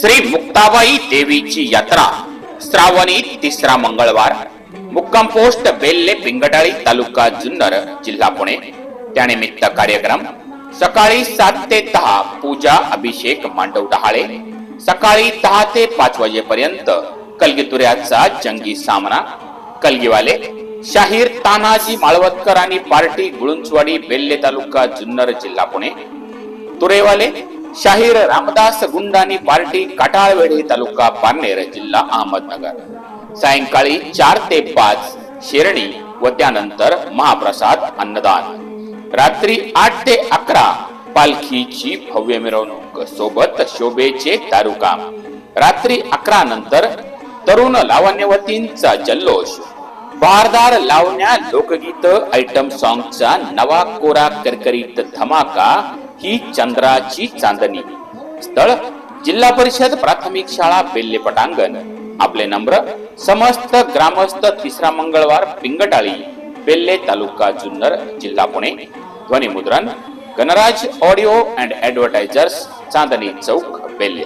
श्री मुक्ताबाई देवीची यात्रा श्रावणी तिसरा मंगळवार मुक्काम पोस्ट बेल्ले पिंगटाळी तालुका जुन्नर जिल्हा पुणे. त्यानिमित्त कार्यक्रम सकाळी सात ते दहा पूजा अभिषेक मांडव डहाळे. सकाळी दहा ते पाच वाजेपर्यंत कलगीतुऱ्याचा जंगी सामना. कलगीवाले शाहीर तानाजी माळवतकर आणि पार्टी गुळुंचवाडी बेल्ले तालुका जुन्नर जिल्हा पुणे. तुरेवाले शाहीर रामदास गुंडानी पार्टी काटाळवेढे तालुका पारनेर जिल्हा अहमदनगर. सायंकाळी चार ते पाच शेरणी व त्यानंतर महाप्रसाद अन्नदान. रात्री आठ ते अकरा पालखीची भव्य मिरवणूक सोबत शोभेचे तारुका रात्री अकरा नंतर तरुण लावण्यवतींचा जल्लोष. भारदार लावण्या लोकगीत आयटम सॉंगचा नवा कोरा करकरीत धमाका ही चंद्राची चांदणी. स्थळ जिल्हा परिषद प्राथमिक शाळा बेल्ले पटांगण. आपले नम्र समस्त ग्रामस्थ तिसरा मंगळवार पिंगटाळी बेल्ले तालुका जुन्नर जिल्हा पुणे. ध्वनी मुद्रण गणराज ऑडिओ अँड ऍडव्हर्टायझर्स चांदणी चौक बेल्ले.